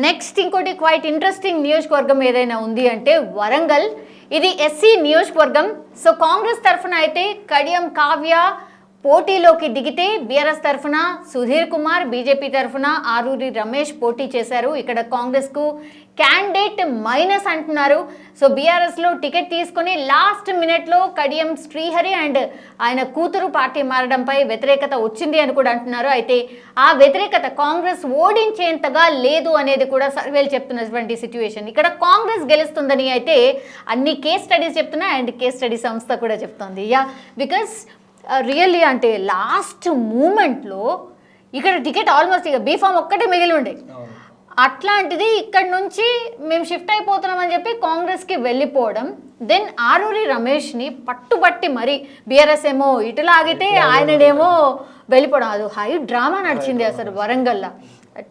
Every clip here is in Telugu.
నెక్స్ట్ ఇంకోటి క్వైట్ ఇంట్రెస్టింగ్ నియోజకవర్గం ఏదైనా ఉంది అంటే వరంగల్. ఇది ఎస్సీ నియోజకవర్గం. సో కాంగ్రెస్ తరఫున అయితే కడియం కావ్య పోటీలోకి దిగితే బీఆర్ఎస్ తరఫున సుధీర్ కుమార్ బీజేపీ తరఫున ఆరూరి రమేష్ పోటీ చేశారు. ఇక్కడ కాంగ్రెస్కు క్యాండిడేట్ మైనస్ అంటున్నారు. సో బీఆర్ఎస్లో టికెట్ తీసుకొని లాస్ట్ మినిట్లో కడియం శ్రీహరి అండ్ ఆయన కూతురు పార్టీ మారడంపై వ్యతిరేకత వచ్చింది అని కూడా అంటున్నారు. అయితే ఆ వ్యతిరేకత కాంగ్రెస్ ఓడించేంతగా లేదు అనేది కూడా సర్వేలు చెప్తున్నటువంటి సిచ్యువేషన్. ఇక్కడ కాంగ్రెస్ గెలుస్తుందని అయితే అన్ని కేస్ స్టడీస్ చెప్తున్నాయి అండ్ కేస్ స్టడీ సంస్థ కూడా చెప్తోంది. యా బికాస్ రియల్లీ అంటే లాస్ట్ మూమెంట్లో ఇక్కడ టికెట్ ఆల్మోస్ట్ ఇక బీఫామ్ ఒక్కటే మిగిలి ఉండే. అట్లాంటిది ఇక్కడ నుంచి మేము షిఫ్ట్ అయిపోతున్నామని చెప్పి కాంగ్రెస్కి వెళ్ళిపోవడం దెన్ ఆరూరి రమేష్ని పట్టుబట్టి మరి బీఆర్ఎస్ ఏమో ఇటు లాగితే ఆయననేమో వెళ్ళిపోవడం. అది హై డ్రామా నడిచింది అసలు వరంగల్లో.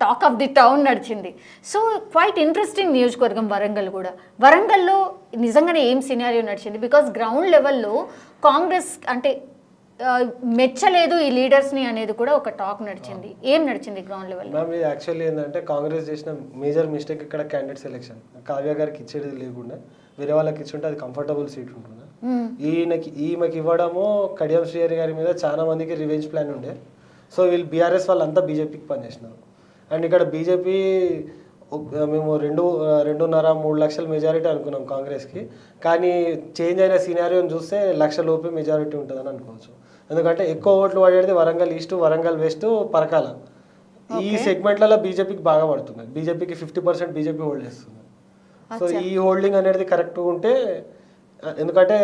టాక్ ఆఫ్ ది టౌన్ నడిచింది. సో క్వైట్ ఇంట్రెస్టింగ్ నియోజకవర్గం వరంగల్ కూడా. వరంగల్లో నిజంగానే ఏం సినారియో నడిచింది? బికాస్ గ్రౌండ్ లెవెల్లో కాంగ్రెస్ అంటే మెచ్చలేదు ఈ లీడర్స్ని అనేది కూడా ఒక టాక్ నడిచింది. ఏం నడిచింది గ్రౌండ్ లెవెల్లో మ్యామ్ ఇది యాక్చువల్లీ ఏంటంటే కాంగ్రెస్ చేసిన మేజర్ మిస్టేక్ ఇక్కడ క్యాండిడేట్ సెలెక్షన్ కావ్య గారికి ఇచ్చేది లేకుండా వేరే వాళ్ళకి ఇచ్చుంటే అది కంఫర్టబుల్ సీట్ ఉంటుండే ఈయనకి ఈమెకి ఇవ్వడము కడియం శ్రీహరి గారి మీద చాలా మందికి రివెంజ్ ప్లాన్ ఉండే. సో వీళ్ళు బీఆర్ఎస్ వాళ్ళంతా బీజేపీకి పనిచేసినారు. అండ్ ఇక్కడ బీజేపీ మేము రెండు రెండున్నర మూడు లక్షల మెజారిటీ అనుకున్నాం కాంగ్రెస్కి. కానీ చేంజ్ అయిన సినారియోని చూస్తే లక్ష లోపే మెజారిటీ ఉంటుందని అనుకోవచ్చు. ఎందుకంటే ఎక్కువ ఓట్లు పడేది వరంగల్ ఈస్ట్ వరంగల్ వెస్ట్ పరకాల. ఈ సెగ్మెంట్లలో బీజేపీకి బాగా పడుతుంది బీజేపీకి ఫిఫ్టీ పర్సెంట్ బీజేపీ హోల్డ్ చేస్తుంది. సో ఈ హోల్డింగ్ అనేది కరెక్ట్ ఉంటే ఎందుకంటే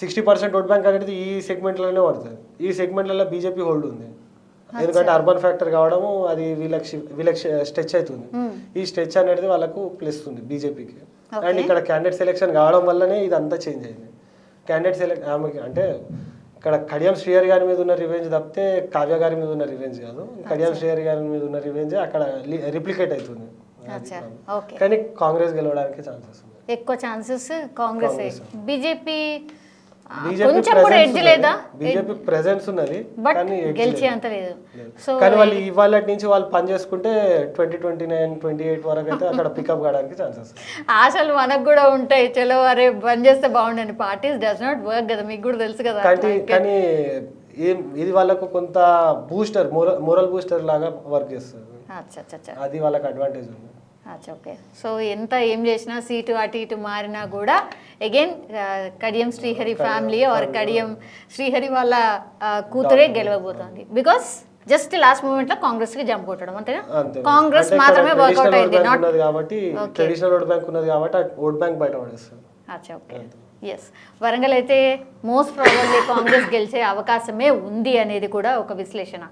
సిక్స్టీ పర్సెంట్ ఓట్ బ్యాంక్ అనేది ఈ సెగ్మెంట్లోనే పడుతుంది. ఈ సెగ్మెంట్లలో బీజేపీ హోల్డ్ ఉంది. ఎందుకంటే అర్బన్ ఫ్యాక్టర్ కావడము అది వీళ్ళకి వీళ్ళకి స్ట్రెచ్ అవుతుంది. ఈ స్ట్రెచ్ అనేది వాళ్ళకు ప్లస్ ఉంది బీజేపీకి అండ్ ఇక్కడ క్యాండిడేట్ సెలెక్షన్ కావడం వల్లనే ఇదంతా చేంజ్ అయింది. క్యాండిడేట్ సెలెక్ట్ ఆమెకి అంటే ఇక్కడ కడియం శ్రీహరి గారి మీద ఉన్న రివెంజ్ తప్పితే కావ్య గారి మీద ఉన్న రివెంజ్ కాదు. కడియం శ్రీహరి గారి మీద ఉన్న రివెంజ్ అక్కడ రిప్లికేట్ అవుతుంది. కానీ కాంగ్రెస్ గెలవడానికి ఛాన్సెస్ ఎక్కువ ఛాన్సెస్ కాంగ్రెస్. బీజేపీ కొంచెం కూడా ఎడ్జ్ లేదా? బీజేపీ ప్రెసెన్స్ ఉన్నది బట్ గెలిచే. అంత లేదు. సో కానీ వాళ్ళు ఇవాళ నుంచి వాళ్ళు పని చేసుకుంటే twenty twenty nine twenty eight వరకు అయితే అక్కడ పికప్ కావడానికి ఛాన్సెస్ ఆశలు మనకు కూడా ఉంటాయి. చలో అరే బంద్ చేస్తే బాగుండని పార్టీస్ డస్ నాట్ వర్క్ కదా. మీకు కూడా తెలుసు కదా కానీ ఏం ఇది వాళ్ళకు కొంత బూస్టర్ మోరల్ మోరల్ బూస్టర్ లాగా వర్క్ చేస్తుంది. అది వాళ్ళకి అడ్వాంటేజ్ ఉంది. ఓకే సో ఎంత ఏం చేసినా సీటు అటు ఇటు మారినా కూడా again Kadiyam Srihari family or Kadiyam Srihari వాళ్ళ ఆ, కూతురే గెలవబోతోంది. బికాస్ జస్ట్ లాస్ట్ మూమెంట్లో కాంగ్రెస్కి జంప్ కొట్టడం అంతేనా అంతే కాంగ్రెస్ మాత్రమే వర్కౌట్ అయింది నాట్ కాబట్టి ట్రెడిషనల్ ఓట్ బ్యాంక్ ఉన్నది కాబట్టి ఓట్ బ్యాంక్ బయట పడేస్తుంది అచ్చా ఓకే ఎస్ వరంగల్ అయితే మోస్ట్ ప్రాబబ్లీ కాంగ్రెస్ గెలిచే అవకాశమే ఉంది అనేది కూడా ఒక విశ్లేషణ.